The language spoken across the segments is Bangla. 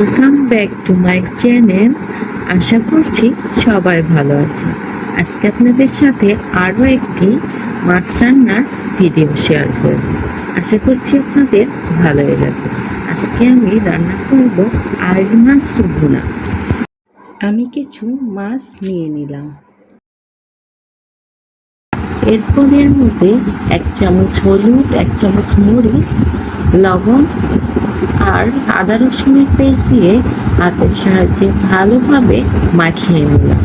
Welcome back to my channel আশা করছি সবাই ভালো আছে। আজকে আপনাদের সাথে আরও একটি মাছ রান্নার ভিডিও শেয়ার করব। আশা করছি আপনাদের ভালোই লাগবে। আজকে আমি রান্না করব আইল মাছ ভুনা। আমি কিছু মাছ নিয়ে নিলাম। এরপর এর মধ্যে এক চামচ হলুদ, এক চামচ মরিচ, লবণ আর আদা রসুনের পেস্ট দিয়ে হাতের সাহায্যে ভালোভাবে মাখিয়ে নিলাম।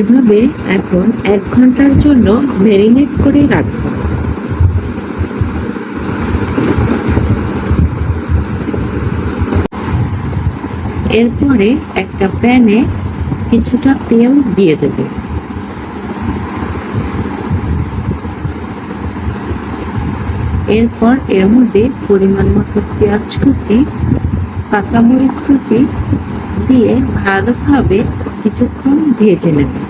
এভাবে এখন এক ঘণ্টার জন্য ম্যারিনেট করে রাখব। এরপরে একটা প্যানে কিছুটা তেল দিয়ে দেবে। এরপর এর মধ্যে পরিমাণ মতো পেঁয়াজ কুচি, কাঁচামরিচ কুচি দিয়ে ভালোভাবে কিছুক্ষণ ভেজে নেবে।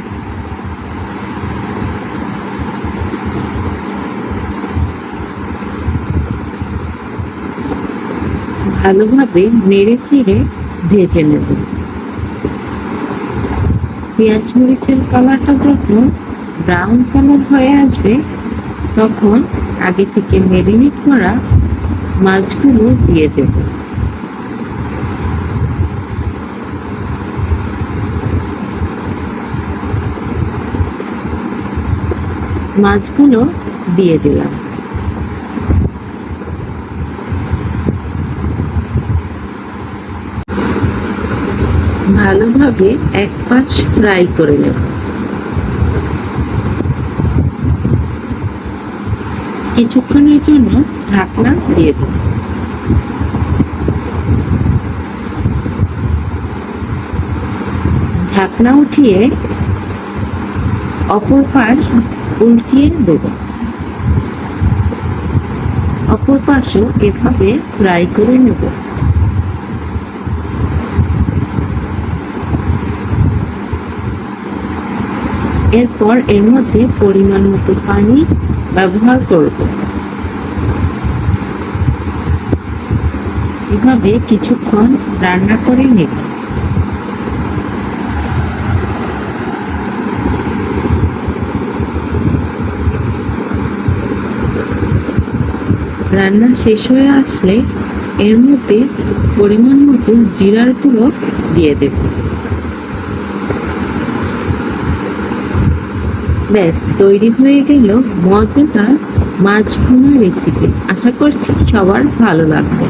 ভালোভাবে নেড়ে চেড়ে ভেজে নেব। পেঁয়াজ মরিচের কালারটা যখন ব্রাউন কালার হয়ে আসবে, তখন আগে থেকে মেরিনেট করা মাছগুলো দিয়ে দেব। মাছগুলো দিয়ে দিলাম। ভালোভাবে এক পাঁচ ফ্রাই করে নেব। কিছুক্ষণের জন্য ঢাকনা দিয়ে দেব। ঢাকনা উঠিয়ে অপর পাশ উল্টিয়ে দেব। অপর পাশও এভাবে ফ্রাই করে নেব। এরপর এর মধ্যে পরিমাণ মতো পানি ব্যবহার করব। এভাবে কিছুক্ষণ রান্না করে নেব। রান্না শেষ হয়ে আসলে এর মধ্যে পরিমাণ মতো জিরার গুঁড়ো দিয়ে দেব। ব্যাস তৈরি হয়ে গেল মজাদার মাছ ভুনা রেসিপি আশা করছি সবার ভালো লাগবে।